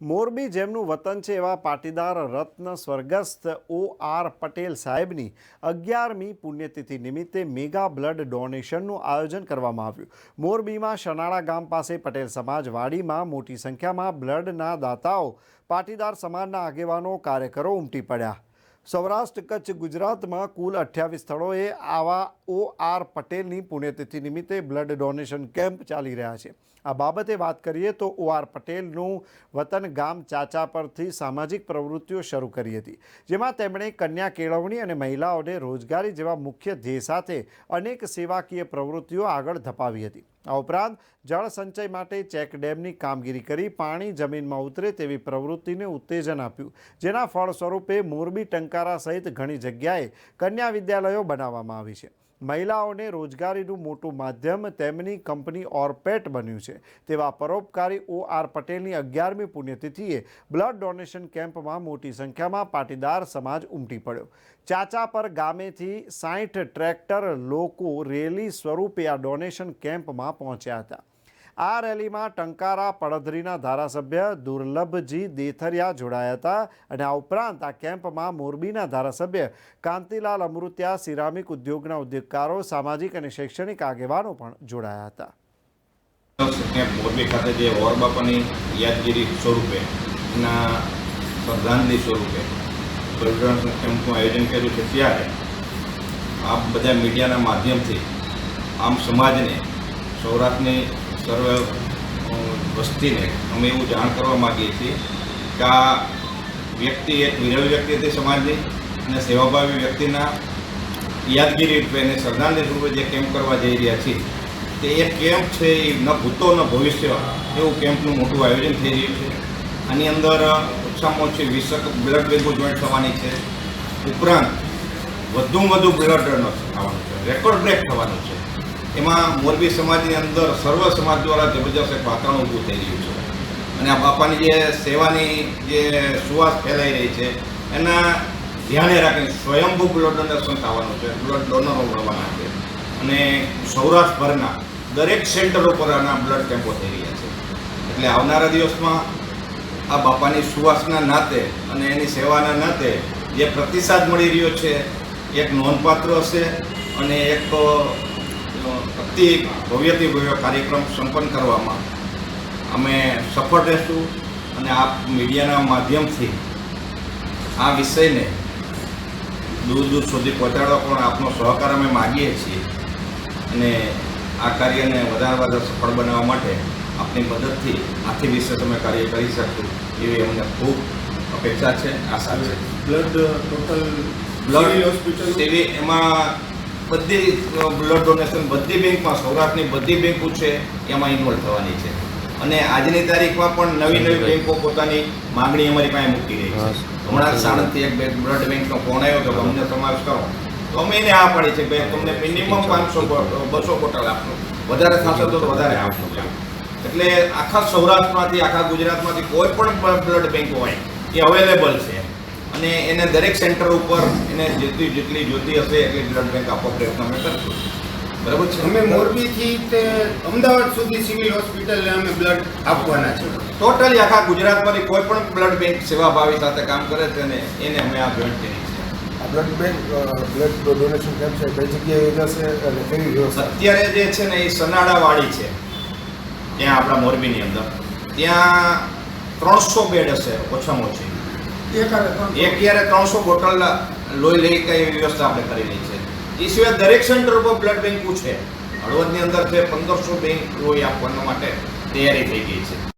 મોરબી જેમનું વતન છે એવા પાટીદાર રત્ન સ્વર્ગસ્થ ઓ આર પટેલ સાહેબની અગિયારમી પુણ્યતિથિ નિમિત્તે મેગા બ્લડ ડોનેશનનું આયોજન કરવામાં આવ્યું. મોરબીમાં શનાળા ગામ પાસે પટેલ સમાજ વાડીમાં મોટી સંખ્યામાં બ્લડના દાતાઓ પાટીદાર સમાજના આગેવાનો, કાર્યકરો ઉમટી પડ્યા. સૌરાષ્ટ્ર કચ્છ ગુજરાતમાં કુલ અઠ્યાવીસ સ્થળોએ આવા ઓ આર પટેલની પુણ્યતિથિ નિમિત્તે બ્લડ ડોનેશન કેમ્પ ચાલી રહ્યા છે. આ બાબતે વાત કરીએ તો ઓ આર પટેલનું વતન ગામ ચાચા પરથી સામાજિક પ્રવૃત્તિઓ શરૂ કરી હતી, જેમાં તેમણે કન્યા કેળવણી અને મહિલાઓને રોજગારી જેવા મુખ્ય ધ્યેય સાથે અનેક સેવાકીય પ્રવૃત્તિઓ આગળ ધપાવી હતી. આ ઉપરાંત જળ સંચય માટે ચેક ડેમની કામગીરી કરી પાણી જમીનમાં ઉતરે તેવી પ્રવૃત્તિને ઉત્તેજન આપ્યું, જેના ફળ સ્વરૂપે મોરબી ટંકારા સહિત ઘણી જગ્યાએ કન્યા વિદ્યાલયો બનાવવામાં આવી છે. મહિલાઓને રોજગારીનું મોટું માધ્યમ તેમની કંપની ઓરપેટ બન્યું છે. તેવા પરોપકારી ઓ આર પટેલની અગિયારમી પુણ્યતિથિએ બ્લડ ડોનેશન કેમ્પમાં મોટી સંખ્યામાં પાટીદાર સમાજ ઉમટી પડ્યો. ચાચા પર ગામેથી સાઠ ટ્રેક્ટર લોકો રેલી સ્વરૂપે આ ડોનેશન કેમ્પમાં પહોંચ્યા હતા. આ રેલીમાં ટંકારા પડધરીના ધારાસભ્ય દુર્લભજી દેથરિયા જોડાયા હતા અને આ ઉપરાંત આ કેમ્પમાં મોરબીના ધારાસભ્ય કાંતિલાલ અમૃત્યા, સિરામિક ઉદ્યોગના ઉદ્યોગકારો, સામાજિક અને શૈક્ષણિક આગેવાનો પણ જોડાયા હતા. મોરબી ખાતે જે વોર યાદગીરી સ્વરૂપે એના શ્રદ્ધાંજલિ સ્વરૂપે કેમ્પનું આયોજન કર્યું છે ત્યારે આ બધા મીડિયાના માધ્યમથી આમ સમાજને સૌરાષ્ટ્રની સર્વ વસ્તીને અમે એવું જાણ કરવા માગીએ છીએ કે આ વ્યક્તિ એક વિરલ વ્યક્તિ હતી સમાજની અને સેવાભાવી વ્યક્તિના યાદગીરી રૂપે અને શ્રદ્ધાંજલિ રૂપે જે કેમ્પ કરવા જઈ રહ્યા છીએ, તે એક કેમ્પ છે એ ન ભૂતો ન ભવિષ્ય એવું કેમ્પનું મોટું આયોજન થઈ રહ્યું છે. આની અંદર ઓછામાં ઓછી વીસ બ્લડ બેંકો જોઈન્ટ થવાની છે. ઉપરાંત વધુમાં વધુ બ્લડ ડોનર થવાનું છે. રેકોર્ડ બ્રેક થવાનું છે. એમાં મોરબી સમાજની અંદર સર્વ સમાજ દ્વારા જબરજસ્ત એક વાતાવરણ ઊભું થઈ રહ્યું છે. અને આ બાપાની જે સેવાની જે સુવાસ ફેલાઈ રહી છે, એના ધ્યાને રાખીને સ્વયંભૂ બ્લડ ડોનેશન થવાનું છે. બ્લડ ડોનરો મળવાના છે. અને સૌરાષ્ટ્રભરના દરેક સેન્ટરો પર આના બ્લડ કેમ્પો થઈ રહ્યા છે. એટલે આવનારા દિવસમાં આ બાપાની સુવાસના નાતે અને એની સેવાના નાતે જે પ્રતિસાદ મળી રહ્યો છે, એક નોંધપાત્ર હશે અને એક અતિ ભવ્યથી ભવ્ય કાર્યક્રમ સંપન્ન કરવામાં અમે સફળ રહેશું અને આપ મીડિયાના માધ્યમથી આ વિષયને દૂર દૂર સુધી પહોંચાડવા પણ આપનો સહકાર અમે માગીએ છીએ અને આ કાર્યને વધારે વધારે સફળ બનાવવા માટે આપની મદદથી આથી વિશે તમે કાર્ય કરી શકશું એવી અમને ખૂબ અપેક્ષા છે આશા છે. બ્લડ ટોટલ બ્લડ હોસ્પિટલ એવી એમાં બધી બ્લડ ડોનેશન બધી બેંકમાં સૌરાષ્ટ્રની બધી બેંકો છે એમાં ઇન્વોલ્વ થવાની છે. અને આજની તારીખમાં પણ નવી નવી બેંકો પોતાની માંગણી અમારી પાસે મૂકી રહી છે. હમણાં સાણંદથી એક બ્લડ બેંકનો ફોન આવ્યો કે અમને સમાવેશ કરો. તો અમે એને આ પાડી છે કે ભાઈ તમને મિનિમમ પાંચસો બસો બોટલ આપશો વધારે થશે તો વધારે આપશો એટલે આખા સૌરાષ્ટ્રમાંથી આખા ગુજરાતમાંથી કોઈ પણ બ્લડ બેંક હોય એ અવેલેબલ છે. અને એને દરેક સેન્ટર ઉપર એને જેટલી જેટલી જોતી હશે એટલી બ્લડ બેંક આપવા પ્રયત્ન અમે કરશું. બરાબર છે? અમે મોરબીથી તે અમદાવાદ સુધી સિવિલ હોસ્પિટલે અમે બ્લડ આપવાના છે. ટોટલી આખા ગુજરાતમાંથી કોઈ પણ બ્લડ બેંક સેવાભાવી સાથે કામ કરે છે ને એને અમે આ જોઈન્ટ કરી છે. Blood bank blood donation camp છે કઈ જગ્યાએ યોજાશે અને કેવી વ્યવસ્થા? અત્યારે જે છે ને એ સનાડાવાળી છે. ત્યાં આપણા મોરબીની અંદર. ત્યાં ત્રણસો બેડ હશે ઓછામાં ઓછી. એક યારે ત્રણસો બોટલ લોહી લઈ કઈ વ્યવસ્થા આપણે કરેલી છે. એ સિવાય દરેક સેન્ટર ઉપર બ્લડ બેંકું છે. હળવદની અંદર છે પંદરસો બેંક લોહી આપવાના માટે તૈયારી થઈ ગઈ છે.